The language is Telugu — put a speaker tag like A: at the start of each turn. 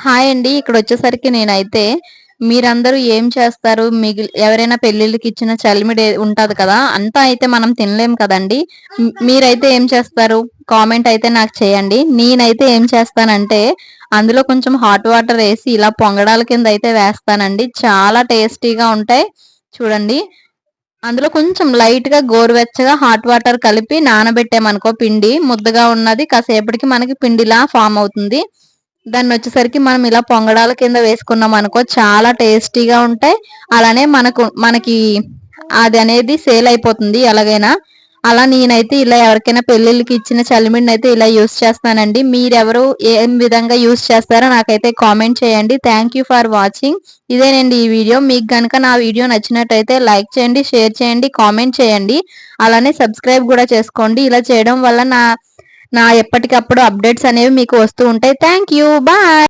A: హాయ్ అండి. ఇక్కడ వచ్చేసరికి నేనైతే మీరందరూ ఏం చేస్తారు? మిగిలి ఎవరైనా పెళ్ళిళ్ళకి ఇచ్చిన చలిమిడి ఉంటది కదా అంతా అయితే మనం తినలేం కదండి. మీరైతే ఏం చేస్తారు? కామెంట్ అయితే నాకు చేయండి. నేనైతే ఏం చేస్తానంటే అందులో కొంచెం హాట్ వాటర్ వేసి ఇలా పొంగడాల కింద అయితే వేస్తానండి. చాలా టేస్టీగా ఉంటాయి. చూడండి. అందులో కొంచెం లైట్గా గోరువెచ్చగా హాట్ వాటర్ కలిపి నానబెట్టామనుకో పిండి ముద్దగా ఉన్నది. కాసేపటికి మనకి పిండిలా ఫామ్ అవుతుంది. దాన్ని వచ్చేసరికి మనం ఇలా పొంగడాల కింద వేసుకున్నాం అనుకో చాలా టేస్టీగా ఉంటాయి. అలానే మనకు మనకి అది అనేది సేల్ అయిపోతుంది ఎలాగైనా. అలా నేనైతే ఇలా ఎవరికైనా పెళ్ళిళ్ళకి ఇచ్చిన చలిమిడిని అయితే ఇలా యూస్ చేస్తానండి. మీరెవరు ఏం విధంగా యూస్ చేస్తారో నాకైతే కామెంట్ చేయండి. థ్యాంక్ యూ ఫర్ వాచింగ్ ఇదేనండి ఈ వీడియో. మీకు కనుక నా వీడియో నచ్చినట్టయితే లైక్ చేయండి షేర్ చేయండి కామెంట్ చేయండి. అలానే సబ్స్క్రైబ్ కూడా చేసుకోండి. ఇలా చేయడం వల్ల నా నా ఎప్పటికప్పుడు అప్డేట్స్ అనేవి మీకు వస్తూ ఉంటాయి. Thank you bye